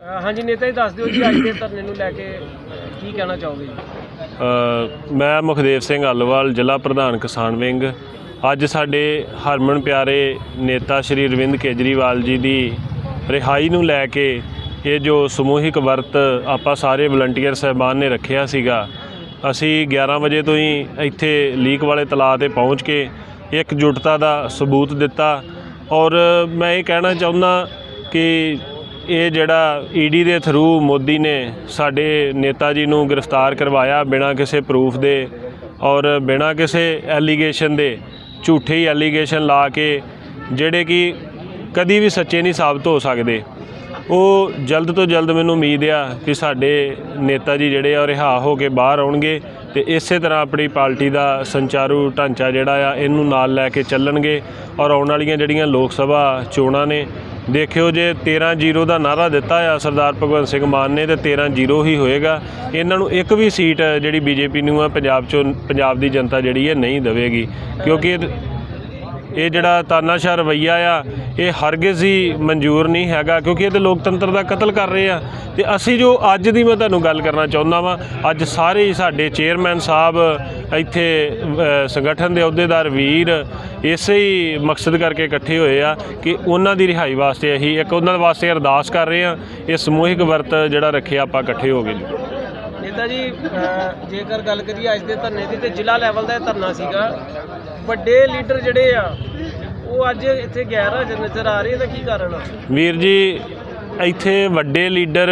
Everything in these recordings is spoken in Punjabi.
ਹਾਂਜੀ, ਨੇਤਾ ਜੀ, ਦੱਸ ਦਿਓ ਜੀ, ਅੱਜ ਦੇ ਧਰਨੇ ਨੂੰ ਲੈ ਕੇ ਕੀ ਕਹਿਣਾ ਚਾਹੋਗੇ ਜੀ? ਮੈਂ ਮੁਖਦੇਵ ਸਿੰਘ ਅਲਵਾਲ, ਜ਼ਿਲ੍ਹਾ ਪ੍ਰਧਾਨ ਕਿਸਾਨ ਵਿੰਗ। ਅੱਜ ਸਾਡੇ ਹਰਮਨ ਪਿਆਰੇ ਨੇਤਾ ਸ਼੍ਰੀ ਅਰਵਿੰਦ ਕੇਜਰੀਵਾਲ ਜੀ ਦੀ ਰਿਹਾਈ ਨੂੰ ਲੈ ਕੇ ਇਹ ਜੋ ਸਮੂਹਿਕ ਵਰਤ ਆਪਾਂ ਸਾਰੇ ਵਲੰਟੀਅਰ ਸਹਿਬਾਨ ਨੇ ਰੱਖਿਆ ਸੀਗਾ, ਅਸੀਂ 11 ਵਜੇ ਤੋਂ ਹੀ ਇੱਥੇ ਲੀਕ ਵਾਲੇ ਤਲਾਅ ਤੇ ਪਹੁੰਚ ਕੇ ਇਕਜੁੱਟਤਾ ਦਾ ਸਬੂਤ ਦਿੱਤਾ। ਔਰ ਮੈਂ ਇਹ ਕਹਿਣਾ ਚਾਹੁੰਦਾ ਕਿ ਇਹ ਜਿਹੜਾ ਈਡੀ ਦੇ ਥਰੂ ਮੋਦੀ ਨੇ ਸਾਡੇ ਨੇਤਾ ਜੀ ਨੂੰ ਗ੍ਰਿਫਤਾਰ ਕਰਵਾਇਆ ਬਿਨਾਂ ਕਿਸੇ ਪ੍ਰੂਫ ਦੇ ਔਰ ਬਿਨਾਂ ਕਿਸੇ ਐਲੀਗੇਸ਼ਨ ਦੇ, ਝੂਠੇ ਹੀ ਐਲੀਗੇਸ਼ਨ ਲਾ ਕੇ, ਜਿਹੜੇ ਕਿ ਕਦੀ ਵੀ ਸੱਚੇ ਨਹੀਂ ਸਾਬਤ ਹੋ ਸਕਦੇ। ਉਹ ਜਲਦ ਤੋਂ ਜਲਦ ਮੈਨੂੰ ਉਮੀਦ ਆ ਕਿ ਸਾਡੇ ਨੇਤਾ ਜੀ ਜਿਹੜੇ ਆ ਉਹ ਰਿਹਾ ਹੋ ਕੇ ਬਾਹਰ ਆਉਣਗੇ ਤੇ ਇਸੇ ਤਰ੍ਹਾਂ ਆਪਣੀ ਪਾਰਟੀ ਦਾ ਸੰਚਾਰੂ ਢਾਂਚਾ ਜਿਹੜਾ ਆ, ਇਹਨੂੰ ਨਾਲ ਲੈ ਕੇ ਚੱਲਣਗੇ ਔਰ ਆਉਣ ਵਾਲੀਆਂ ਜਿਹੜੀਆਂ ਲੋਕ ਸਭਾ ਚੋਣਾਂ ਨੇ ਦੇਖਿਓ ਜੇ 13-0 ਦਾ ਨਾਰਾ ਦਿੱਤਾ ਆ ਸਰਦਾਰ ਭਗਵੰਤ ਸਿੰਘ ਮਾਨ ਨੇ ਤੇ 13-0 ਹੀ ਹੋਏਗਾ। ਇਹਨਾਂ ਨੂੰ ਇੱਕ ਵੀ ਸੀਟ ਜਿਹੜੀ ਬੀਜੇਪੀ ਨੂੰ ਆ, ਪੰਜਾਬ ਚੋਂ ਪੰਜਾਬ ਦੀ ਜਨਤਾ ਜਿਹੜੀ ਹੈ ਨਹੀਂ ਦੇਵੇਗੀ। ਕਿਉਂਕਿ ਇਹ ਜਿਹੜਾ ਤਾਨਾਸ਼ਾਹ ਰਵਈਆ ਆ, ਇਹ ਹਰਗਿਜ਼ ਹੀ ਮਨਜ਼ੂਰ ਨਹੀਂ ਹੈਗਾ ਕਿਉਂਕਿ ਇਹ ਤੇ ਲੋਕਤੰਤਰ ਦਾ ਕਤਲ ਕਰ ਰਹੇ ਆ। ਤੇ ਅਸੀਂ ਜੋ ਅੱਜ ਦੀ ਮੈਂ ਤੁਹਾਨੂੰ ਗੱਲ ਕਰਨਾ ਚਾਹੁੰਦਾ ਵਾਂ, ਅੱਜ ਸਾਰੇ ਸਾਡੇ ਚੇਅਰਮੈਨ ਸਾਹਿਬ, ਇੱਥੇ ਸੰਗਠਨ ਦੇ ਅਹੁਦੇਦਾਰ ਵੀਰ ਇਸੇ ਹੀ ਮਕਸਦ ਕਰਕੇ ਇਕੱਠੇ ਹੋਏ ਆ ਕਿ ਉਹਨਾਂ ਦੀ ਰਿਹਾਈ ਵਾਸਤੇ ਅਸੀਂ ਇੱਕ ਉਹਨਾਂ ਵਾਸਤੇ ਅਰਦਾਸ ਕਰ ਰਹੇ ਆ, ਇਹ ਸਮੂਹਿਕ ਵਰਤ ਜਿਹੜਾ ਰੱਖਿਆ ਆਪਾਂ ਇਕੱਠੇ ਹੋ ਕੇ ਜੀ ਜੀ ਜੇਕਰ ਗੱਲ ਕਰੀਏ ਅੱਜ ਦੇ ਧਰਨੇ ਦੀ, ਤੇ ਜ਼ਿਲ੍ਹਾ ਲੈਵਲ ਦਾ ਧਰਨਾ ਸੀਗਾ। ਵੱਡੇ ਲੀਡਰ ਜਿਹੜੇ ਆ, ਉਹ ਅੱਜ ਇੱਥੇ ਗੈਰ ਹਾਜ਼ਰ ਨਜ਼ਰ ਆ ਰਹੇ ਤਾਂ ਕੀ ਕਾਰਨ ਆ? ਵੀਰ ਜੀ, ਇੱਥੇ ਵੱਡੇ ਲੀਡਰ,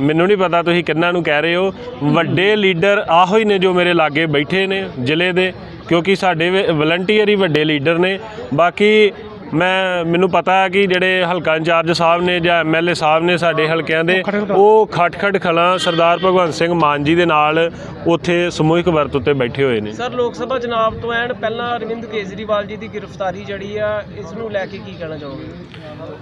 ਮੈਨੂੰ ਨਹੀਂ ਪਤਾ ਤੁਸੀਂ ਕਿੰਨਾਂ ਨੂੰ ਕਹਿ ਰਹੇ ਹੋ, ਵੱਡੇ ਲੀਡਰ ਆਹੋ ਹੀ ਨੇ ਜੋ ਮੇਰੇ ਲਾਗੇ ਬੈਠੇ ਨੇ ਜ਼ਿਲ੍ਹੇ ਦੇ, ਕਿਉਂਕਿ ਸਾਡੇ ਵਲੰਟੀਅਰ ਹੀ ਵੱਡੇ ਲੀਡਰ ਨੇ। ਬਾਕੀ ਮੈਂ ਮੈਨੂੰ ਪਤਾ ਹੈ ਕਿ ਜਿਹੜੇ ਹਲਕਾ ਇੰਚਾਰਜ ਸਾਹਿਬ ਨੇ ਜਾਂ ਐਮਐਲਏ ਸਾਹਿਬ ਨੇ ਸਾਡੇ ਹਲਕਿਆਂ ਦੇ ਉਹ ਖਟਖਟ ਖਲਾਂ ਸਰਦਾਰ ਭਗਵੰਤ ਸਿੰਘ ਮਾਨ ਜੀ ਦੇ ਨਾਲ ਉੱਥੇ ਸਮੂਹਿਕ ਵਰਤ ਉੱਤੇ ਬੈਠੇ ਹੋਏ ਨੇ। ਸਰ ਲੋਕ ਸਭਾ ਚੁਣਾਵ ਤੋਂ ਐਨ ਪਹਿਲਾਂ ਅਰਵਿੰਦ ਕੇਜਰੀਵਾਲ ਜੀ ਦੀ ਗ੍ਰਿਫਤਾਰੀ ਜਿਹੜੀ ਆ ਇਸ ਨੂੰ ਲੈ ਕੇ ਕੀ ਕਹਿਣਾ ਚਾਹੋਗੇ?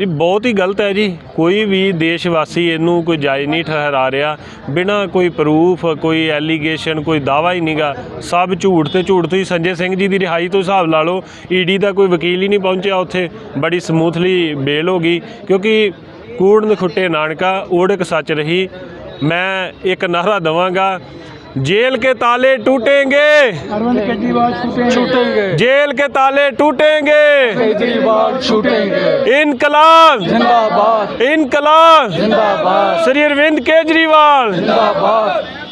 ਇਹ ਬਹੁਤ ਹੀ ਗਲਤ ਹੈ ਜੀ। ਕੋਈ ਵੀ ਦੇਸ਼ ਇਹਨੂੰ ਕੋਈ ਜਾਇਜ਼ ਨਹੀਂ ਠਹਿਰਾ ਰਿਹਾ। ਬਿਨਾਂ ਕੋਈ ਪ੍ਰੂਫ ਕੋਈ ਐਲੀਗੇਸ਼ਨ ਕੋਈ ਦਾਵਾ ਹੀ ਨਹੀਂਗਾ ਸਭ ਝੂਠ ਤੇ ਝੂਠ ਤੁਸੀਂ ਸੰਜੇ ਸਿੰਘ ਜੀ ਦੀ ਰਿਹਾਈ ਤੋਂ ਹਿਸਾਬ ਲਾ ਲਓ ਈਡੀ ਦਾ ਕੋਈ ਵਕੀਲ ਹੀ ਨਹੀਂ ਪਹੁੰਚਿਆ ਉੱਥੇ। ਬੜੀ ਸਮੂਥਲੀ ਬੇਲ ਹੋ ਗਈ ਕਿਉਂਕਿ ਕੂੜ ਨਖੁੱਟੇ ਨਾਨਕਾ ਓੜਕ ਸੱਚ ਰਹੀ ਮੈਂ ਇੱਕ ਨਾਰਾ ਦਵਾਂਗਾ जेल के ताले टूटेंगे अरविंद केजरीवाल छूटेंगे जेल के ताले टूटेंगे केजरीवाल छूटेंगे इनकलाब जिंदाबाद इनकलाब जिंदाबाद श्री अरविंद केजरीवाल जिंदाबाद